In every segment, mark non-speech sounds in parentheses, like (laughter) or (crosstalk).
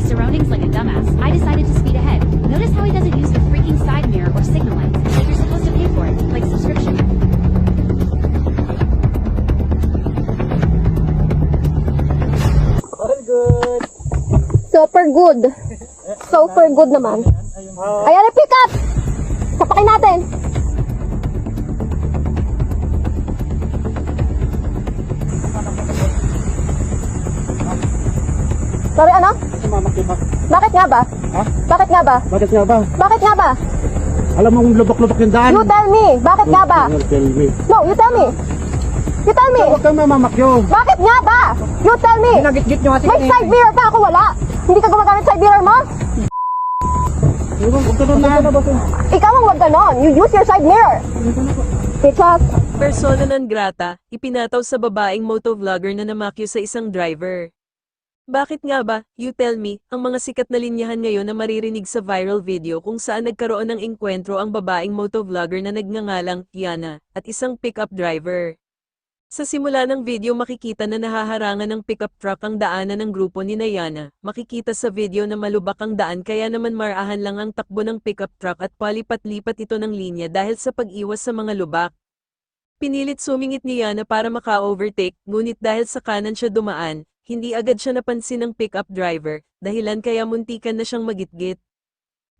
surroundings like a dumbass, I decided to speed ahead. Notice how he doesn't use the freaking side mirror or signal lights, like you're supposed to pay for it, like subscription. Very good. Super good. (laughs) Super good naman. Ayan na, oh. pick up! Sapakin natin. Sorry, ano? Mamakibak. Bakit nga ba? Ha? Bakit nga ba? Bakit nga ba? Bakit nga ba? Alam mo kung lubak-lubak yung daan. You tell me. Bakit nga ba? You tell me. No, you tell me. You tell me. Huwag kang mamamakyo. Bakit nga ba? You tell me. Ginagit-git nyo ate May side mirror ka, ako wala. Hindi ka gumagamit side mirror mo? Huwag doon na. Ikaw ang wag ganon. You use your side mirror. Bitches. Persona non grata, ipinataw sa babaeng motovlogger na namakyo sa isang driver. Bakit nga ba, you tell me, ang mga sikat na linyahan ngayon na maririnig sa viral video kung saan nagkaroon ng engkwentro ang babaeng motovlogger na nagngangalang Yana at isang pickup driver. Sa simula ng video makikita na nahaharangan ng pickup truck ang daanan ng grupo ni Yana. Makikita sa video na malubak ang daan kaya naman marahan lang ang takbo ng pickup truck at palipat-lipat ito ng linya dahil sa pag-iwas sa mga lubak. Pinilit sumingit ni Yana para maka-overtake, ngunit dahil sa kanan siya dumaan, hindi agad siya napansin ng pickup driver, dahilan kaya muntikan na siyang magitgit.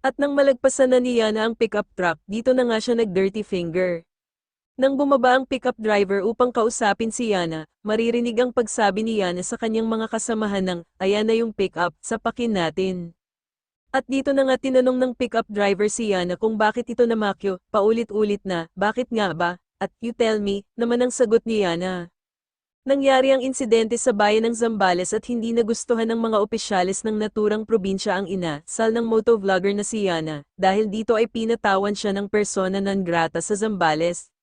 At nang malagpasan na ni Yana ang pickup truck, dito na nga siya nag-dirty finger. Nang bumaba ang pickup driver upang kausapin si Yana, maririnig ang pagsabi ni Yana sa kanyang mga kasamahan ng, ayan na yung pickup, sapakin natin. At dito na nga tinanong ng pickup driver si Yana kung bakit ito namakyo, paulit-ulit na, bakit nga ba? At you tell me, naman ang sagot ni Yana. Nangyari ang insidente sa bayan ng Zambales at hindi nagustuhan ng mga opisyales ng naturang probinsya ang ina, sal ng motovlogger na si Yana, dahil dito ay pinatawan siya ng persona non grata sa Zambales.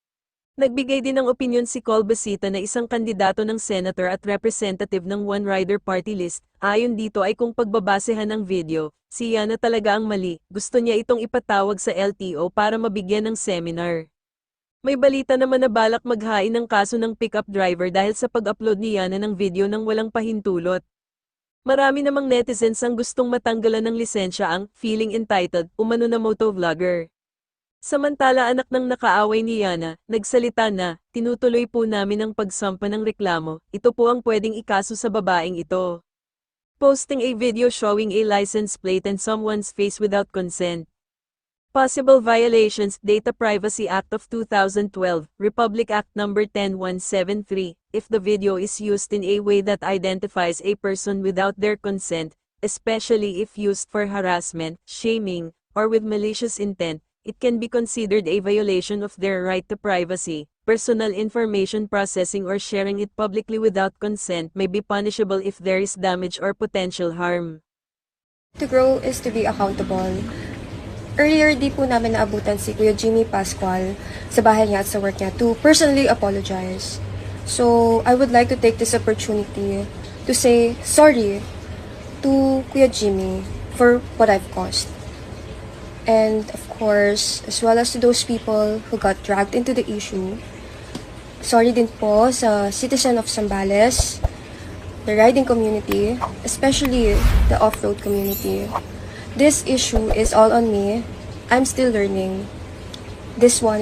Nagbigay din ng opinyon si Col Basita na isang kandidato ng senator at representative ng One Rider Party List. Ayon dito ay kung pagbabasehan ng video, si Yana talaga ang mali. Gusto niya itong ipatawag sa LTO para mabigyan ng seminar. May balita naman na balak maghain ng kaso ng pickup driver dahil sa pag-upload ni Yana ng video ng walang pahintulot. Marami namang netizens ang gustong matanggalan ng lisensya ang feeling entitled umano na motovlogger. Samantala anak ng nakaaway ni Yana, nagsalita na, tinutuloy po namin ang pagsampa ng reklamo, ito po ang pwedeng ikaso sa babaeng ito. Posting a video showing a license plate and someone's face without consent. Possible violations Data Privacy Act of 2012, Republic Act No. 10173, if the video is used in a way that identifies a person without their consent, especially if used for harassment, shaming, or with malicious intent, it can be considered a violation of their right to privacy. Personal information processing or sharing it publicly without consent may be punishable if there is damage or potential harm. To grow is to be accountable. Earlier, di po namin naabutan si Kuya Jimmy Pascual sa bahay niya at sa work niya to personally apologize. So, I would like to take this opportunity to say sorry to Kuya Jimmy for what I've caused. And of course, as well as to those people who got dragged into the issue, sorry din po sa citizen of Zambales, the riding community, especially the off-road community. This issue is all on me. I'm still learning. This one